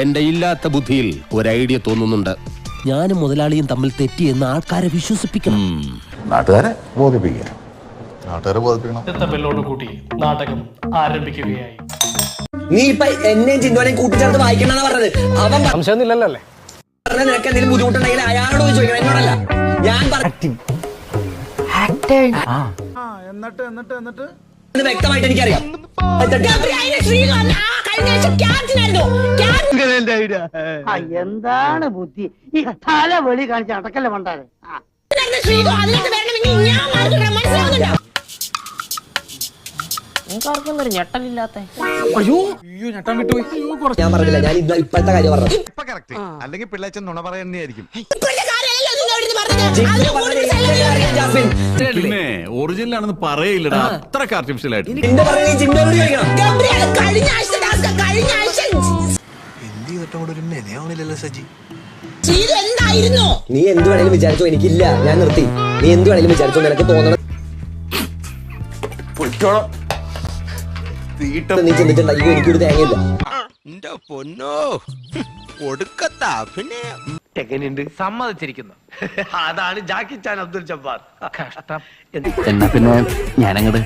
എന്റെ ഇല്ലാത്ത ബുദ്ധിയിൽ ഒരു ഐഡിയ തോന്നുന്നുണ്ട്. ഞാനും മുതലാളിയും തമ്മിൽ തെറ്റിയെന്ന് ആൾക്കാരെ വിശ്വസിപ്പിക്കണം. നാട്ടുകാരെ ബോധിപ്പിക്കുക. നാട്ടുകാരെ ബോധിപ്പിക്കണം. ബെല്ലോട് കൂട്ടി നാടകം ആരംഭിക്കുകയായി. നീ ഇപ്പൊ എന്നെയും ചിന്തോനെയും കൂട്ടിച്ചേർത്ത് വായിക്കണമെന്നാ പറഞ്ഞത്. അവൻ സംശയമൊന്നുമില്ലല്ലോ പറഞ്ഞ നിനക്ക് എന്തെങ്കിലും ബുദ്ധിമുട്ടുണ്ടെങ്കിൽ അയാളോട് പോയി ചോദിക്കണം എന്നോടല്ല. ഞാൻ പറഞ്ഞത് വ്യക്തമായിട്ട് എനിക്കറിയാം. എന്താണ് ബുദ്ധി? ഈ തല വെളി കാണിച്ച അടക്കല്ലേ മണ്ടാരെ ആ. ഞാൻ പറഞ്ഞില്ല ഞാൻ ഇന്ന് ഇപ്പോഴത്തെ കാര്യം അല്ലെങ്കിൽ പിള്ളേച്ചൻ നുണ പറയുന്നതായിരിക്കും. പിന്നെ ഒറിജിനൽ ആണെന്ന് പറയില്ലടാ. അത്ര ആർട്ടിഫിഷ്യൽ ആയിട്ട്. ജിൻഡോ ഒരു നീ സജി. നീ എന്ത് വേണേലും വിചാരിച്ചോ എനിക്കില്ല. ഞാൻ നിർത്തി. നീ എന്ത് വേണേലും വിചാരിച്ചോ നിനക്ക് തോന്നണം. നീ ചിന്തിച്ചിട്ടുണ്ടാക്കി എനിക്കൊരു തേങ്ങയില്ല. സമ്മതിച്ചിരിക്കുന്നു. അതാണ് ജാക്കി ചാൻ അബ്ദുൽ ജബ്ബാർ. കഷ്ടം. എന്നാ പിന്നെ ഞാനങ്ങട്